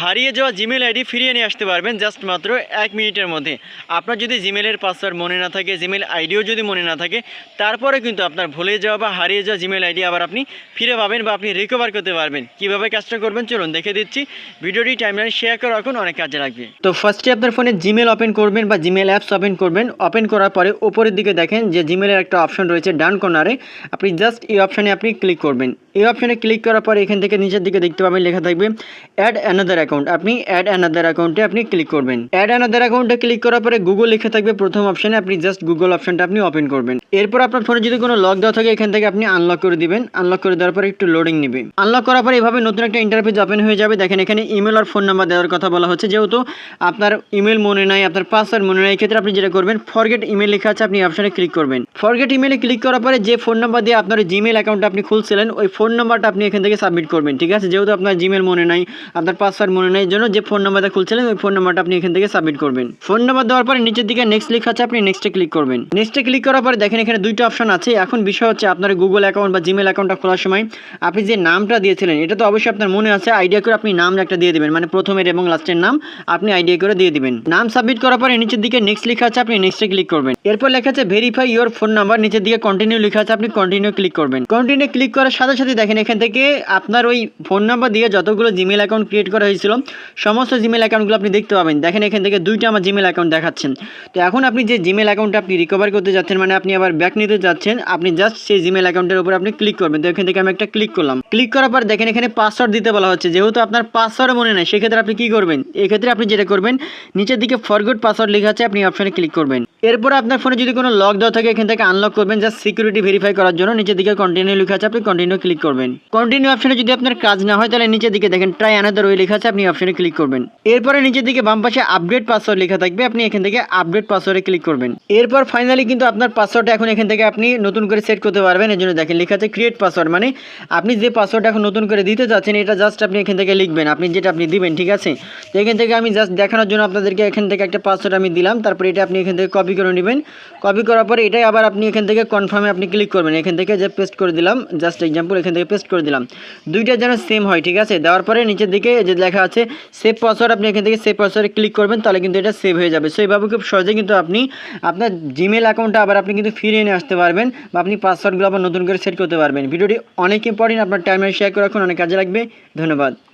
হারিয়ে যাওয়া Gmail ID ফিরিয়ে নিয়ে আসতে পারবেন জাস্ট মাত্র এক মিনিটের মধ্যে। আপনার যদি জিমেলের পাসওয়ার্ড মনে না থাকে জিমেল আইডিও যদি মনে না থাকে, তারপরে কিন্তু আপনার ভুলে যাওয়া বা হারিয়ে যাওয়া জিমেল আইডি আবার আপনি ফিরে পাবেন বা আপনি রিকভার করতে পারবেন। কীভাবে কাজটা করবেন চলুন দেখে দিচ্ছি। ভিডিওটি টাইমলাইন শেয়ার করে রাখুন, অনেক কাজে লাগবে। তো ফার্স্টে আপনার ফোনে জিমেল ওপেন করবেন বা জিমেল অ্যাপস ওপেন করবেন। ওপেন করার পরে উপরের দিকে দেখেন যে জিমেলের একটা অপশন রয়েছে ডান কর্নারে আপনি জাস্ট এই অপশানে আপনি ক্লিক করবেন। এই অপশানে ক্লিক করার পর এখান থেকে নিচের দিকে দেখতে পাবেন, লেখা থাকবে অ্যাড অ্যানাদার অ্যাকাউন্ট আপনি অ্যাড অ্যানাদার অ্যাকাউন্টে আপনি ক্লিক করবেন। অ্যাড অ্যানাদার অ্যাকাউন্টে ক্লিক করার পরে গুগল লেখা থাকবে প্রথম অপশানে আপনি জাস্ট গুগল অপশানটা আপনি ওপেন করবেন। এরপর আপনার ফোনে যদি কোনো লক দেওয়া থাকে, এখান থেকে আপনি আনলক করে দিবেন। আনলক করে দেওয়ার পরে একটু লোডিং নেবে আনলক করার পর এভাবে নতুন একটা ইন্টারফেস ওপেন হয়ে যাবে। দেখেন, এখানে ইমেল আর ফোন নাম্বার দেওয়ার কথা বলা হচ্ছে। যেহেতু আপনার ইমেল মনে নাই, আপনার পাসওয়ার্ড মনে নাই, এক্ষেত্রে আপনি যেটা করবেন ফরগেট ইমেল লেখা আছে, আপনি অপশানে ক্লিক করবেন। ফরগেট ইমেলে ক্লিক করার পরে যে ফোন নাম্বার দিয়ে আপনার জিমেল অ্যাকাউন্টটা আপনি খুলছিলেন, ওই ফোন নাম্বারটা আপনি এখান থেকে সাবমিট করবেন, ঠিক আছে? যেহেতু আপনার জিমেল মনে নাই, আপনার পাসওয়ার্ড মনে নাই জন্য যে ফোন নাম্বারটা খুলছিলেন, ওই ফোন নাম্বারটা আপনি এখান থেকে সাবমিট করবেন। ফোন নাম্বার দেওয়ার পরে নিচের দিকে নেক্সট লেখা আছে, আপনি নেক্সটে ক্লিক করবেন। নেক্সটে ক্লিক করার পরে দেখেন এখানে দুইটা অপশন আছে। এখন বিষয় হচ্ছে আপনার গুগল অ্যাকাউন্ট বা জিমেল অ্যাকাউন্টটা খোলার সময় আপনি যে নামটা দিয়েছিলেন, এটা তো অবশ্যই আপনার মনে আছে। আইডিয়া করে আপনি নাম একটা দিয়ে দিবেন মানে প্রথমের এবং লাস্টের নাম আপনি আইডিয়া করে দিয়ে দিবেন। নাম সাবমিট করার পরে নিচের দিকে নেক্সট লেখা আছে, আপনি নেক্সটে ক্লিক করবেন। এরপর লেখা আছে ভেরিফাই ইওর ফোন নাম্বার নিচের দিকে কন্টিনিউ লেখা আছে, আপনি কন্টিনিউ ক্লিক করবেন। কন্টিনিউ ক্লিক করার সাথে সাথে দেখেন, এখান থেকে আপনার ওই ফোন নাম্বার দিয়ে যতগুলো জিমেল অ্যাকাউন্ট ক্রিয়েট করা হয়েছিল, সমস্ত জিমেল অ্যাকাউন্টগুলো আপনি দেখতে পাবেন। দেখেন, এখান থেকে দুইটা আমার জিমেল অ্যাকাউন্ট দেখাচ্ছেন। তো এখন আপনি যে জিমেল অ্যাকাউন্টটা আপনি রিকভার করতে যাচ্ছেন মানে আপনি আবার ব্যাক নিতে যাচ্ছেন, আপনি জাস্ট সেই জিমেল অ্যাকাউন্টের উপর আপনি ক্লিক করবেন। তো এখান থেকে আমি একটা ক্লিক করলাম। ক্লিক করার পর দেখেন এখানে পাসওয়ার্ড দিতে বলা হচ্ছে। যেহেতু আপনার পাসওয়ার্ড মনে নেই, সেক্ষেত্রে আপনি কি করবেন? এক্ষেত্রে আপনি যেটা করবেন, নিচের দিকে ফরগুড পাসওয়ার্ড লেখা আছে, আপনি অপশানে ক্লিক করবেন। এরপর আপনার ফোনে যদি কোনো লক দেওয়া থাকে, এখান থেকে আনলক করবেন জাস্ট সিকিউরিটি ভেরিফাই করার জন্য। নিচের দিকে কন্টিনিউ লেখা আছে, আপনি কন্টিনিউ ক্লিক করবেন। কন্টিনিউ অপশানে যদি আপনার কাজ না হয়, তাহলে নিচের দিকে দেখেন ট্রাই আনাদার ওই লেখা আছে, আপনি অপশানে ক্লিক করবেন। এরপরে নিচের দিকে বাম পাশে আপডেট পাসওয়ার্ড লেখা থাকবে, আপনি এখান থেকে আপডেট পাসওয়ার্ডে ক্লিক করবেন। এরপর ফাইনালি কিন্তু আপনার পাসওয়ার্ডটা এখন এখান থেকে আপনি নতুন করে সেট করতে পারবেন এর জন্য দেখেন লেখা আছে ক্রিয়েট পাসওয়ার্ড মানে আপনি যে পাসওয়ার্ডটা এখন নতুন করে দিতে চাচ্ছেন, এটা জাস্ট আপনি এখান থেকে লিখবেন, আপনি যেটা আপনি দিবেন, ঠিক আছে? তো এখান থেকে আমি জাস্ট দেখানোর জন্য আপনাদেরকে এখান থেকে একটা পাসওয়ার্ড আমি দিলাম, তারপরে এটা আপনি এখান থেকে কপি করে নেবেন। কপি করার পরে এটাই আবার আপনি এখান থেকে কনফার্মে আপনি ক্লিক করবেন। এখান থেকে যে পেস্ট করে দিলাম জাস্ট এক্সাম্পল এখান থেকে পেস্ট করে দিলাম। দুইটা যেন সেম হয়, ঠিক আছে? দেওয়ার পরে নিচের দিকে যে লেখা আছে সেভ পাসওয়ার্ড আপনি এখান থেকে সেভ পাসওয়ার্ডে ক্লিক করবেন, তাহলে কিন্তু এটা সেভ হয়ে যাবে। সো এইভাবে খুব সহজে কিন্তু আপনি আপনার জিমেল অ্যাকাউন্টটা আবার আপনি কিন্তু ফিরিয়ে নিয়ে আসতে পারবেন বা আপনি পাসওয়ার্ডগুলো আবার নতুন করে সেট করতে পারবেন। ভিডিওটি অনেক ইম্পর্টেন্ট আপনার টাইমে শেয়ার করে রাখুন, অনেক কাজে লাগবে। ধন্যবাদ।